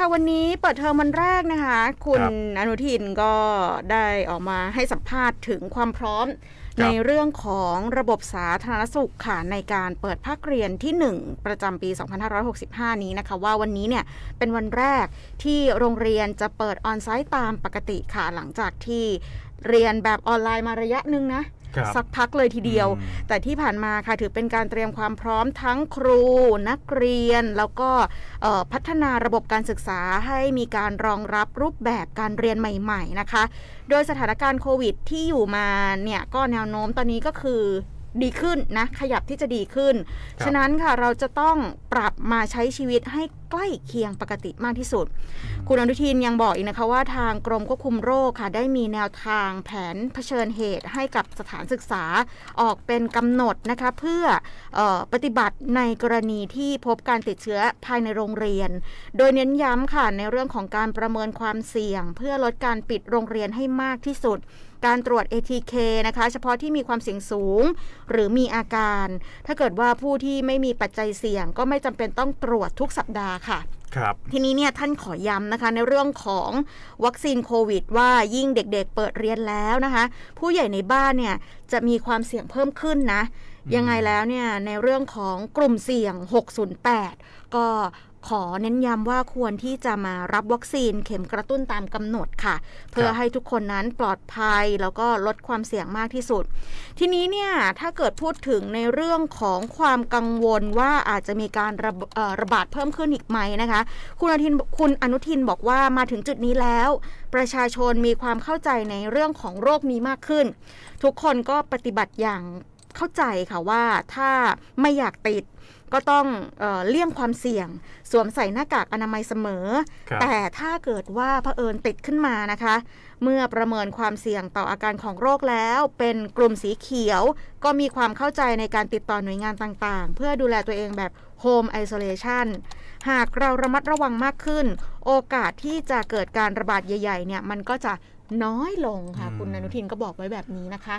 ค่ะวันนี้เปิดเทอมวันแรกนะคะ คุณครับอนุทินก็ได้ออกมาให้สัมภาษณ์ถึงความพร้อมครับในเรื่องของระบบสาธารณสุขค่ะในการเปิดภาคเรียนที่ 1 ประจำปี 2565 นี้นะคะ ว่าวันนี้เนี่ยเป็นวันแรกที่โรงเรียนจะเปิดออนไซต์ตามปกติค่ะหลังจากที่เรียนแบบออนไลน์มาระยะหนึ่งนะครับ สักพักเลยทีเดียวอืมแต่ที่ผ่านมาค่ะถือเป็นการเตรียมความพร้อมทั้งครู นักเรียน แล้วก็เอ่อพัฒนาระบบการศึกษาให้มีการรองรับรูปแบบการเรียนใหม่ ๆนะคะ โดยสถานการณ์โควิดที่อยู่มาเนี่ยก็แนวโน้มตอนนี้ก็คือดีขึ้นนะขยับที่จะดีขึ้นครับฉะนั้นค่ะเราจะต้องปรับมาใช้ชีวิตให้ ใกล้เคียงปกติมากที่สุด คุณอนุทินยังบอกอีกนะคะว่าทางกรมควบคุมโรคค่ะ ได้มีแนวทางแผนเผชิญเหตุให้กับสถานศึกษาออกเป็นกำหนดนะคะเพื่อเออปฏิบัติในกรณีที่พบการติดเชื้อภายในโรงเรียน โดยเน้นย้ำค่ะในเรื่องของการประเมินความเสี่ยง เพื่อลดการปิดโรงเรียนให้มากที่สุดการตรวจ ATK นะคะ เฉพาะที่มีความเสี่ยงสูงหรือมีอาการ ถ้าเกิดว่าผู้ที่ไม่มีปัจจัยเสี่ยงก็ไม่จำเป็นต้องตรวจทุกสัปดาห์ค่ะครับทีนี้เนี่ยท่านขอย้ำนะคะในเรื่องของวัคซีนโควิด ว่ายิ่งเด็กๆเปิดเรียนแล้วนะคะ ผู้ใหญ่ในบ้านเนี่ยจะมีความเสี่ยงเพิ่มขึ้นนะอืมยังไงแล้วเนี่ยในเรื่องของกลุ่มเสี่ยง 608 ก็ ขอเน้นย้ำว่าควรที่จะมารับวัคซีนเข็มกระตุ้นตามกำหนดค่ะ เพื่อให้ทุกคนนั้นปลอดภัยแล้วก็ลดความเสี่ยงมากที่สุด ทีนี้เนี่ยถ้าเกิดพูดถึงในเรื่องของความกังวลว่าอาจจะมีการระบเอ่อระบาดเพิ่มขึ้นอีกไหมนะคะ คุณอนุทินคุณอนุทินบอกว่ามาถึงจุดนี้แล้ว ประชาชนมีความเข้าใจในเรื่องของโรคนี้มากขึ้น ทุกคนก็ปฏิบัติอย่าง เข้าใจค่ะว่าถ้าไม่อยากติดก็ต้องเออเลี่ยงความเสี่ยง สวมใส่หน้ากากอนามัยเสมอครับแต่ถ้าเกิดว่าเผอิญติดขึ้นมานะคะ เมื่อประเมินความเสี่ยงต่ออาการของโรคแล้ว เป็นกลุ่มสีเขียว ก็มีความเข้าใจในการติดต่อหน่วยงานต่างๆ เพื่อดูแลตัวเองแบบ Home Isolation หากเราระมัดระวังมากขึ้น โอกาสที่จะเกิดการระบาดใหญ่ๆเนี่ยมันก็จะน้อยลงค่ะอืมคุณอนุทินก็บอกไว้แบบนี้นะคะ